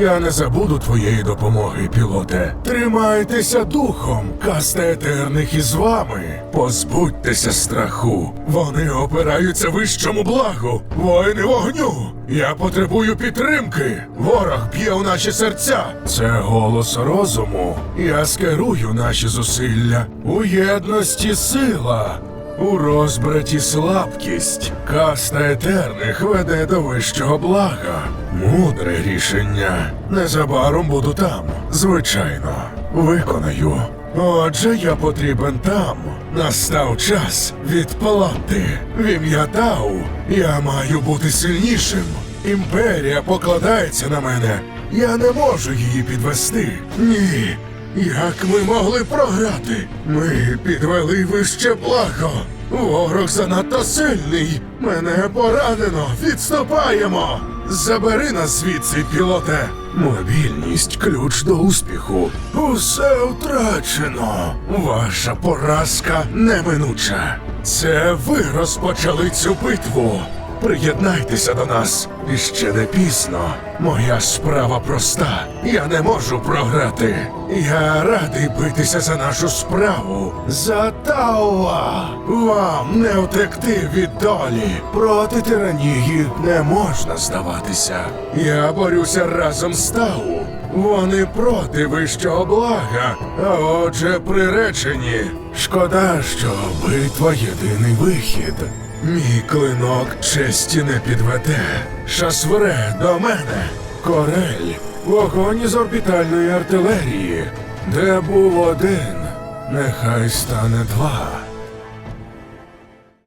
Я не забуду твоєї допомоги, пілоте. Тримайтеся духом, каста етерних із вами. Позбудьтеся страху. Вони опираються вищому благу. Воїни вогню. Я потребую підтримки. Ворог б'є у наші серця. Це голос розуму. Я скерую наші зусилля. У єдності сила. У розбраті слабкість. Каста етерних веде до вищого блага. Мудре рішення. Незабаром буду там. Звичайно, виконаю. Отже, я потрібен там. Настав час відплати. В ім'я Тау я маю бути сильнішим. Імперія покладається на мене. Я не можу її підвести. Ні. Як ми могли програти? Ми підвели вище благо. Ворог занадто сильний. Мене поранено. Відступаємо. Забери нас звідси, пілоте. Мобільність ключ до успіху. Усе втрачено. Ваша поразка неминуча. Це ви розпочали цю битву. Приєднайтеся до нас. І ще не пізно. Моя справа проста. Я не можу програти. Я радий битися за нашу справу. За Тауа. Вам не втекти від долі. Проти тиранії не можна здаватися. Я борюся разом з Тау. Вони проти вищого блага, а отже приречені. Шкода, що битва єдиний вихід. Мій клинок честі не підведе. Шасвре до мене. Корель. Вогонь із орбітальної артилерії. Де був один, нехай стане два.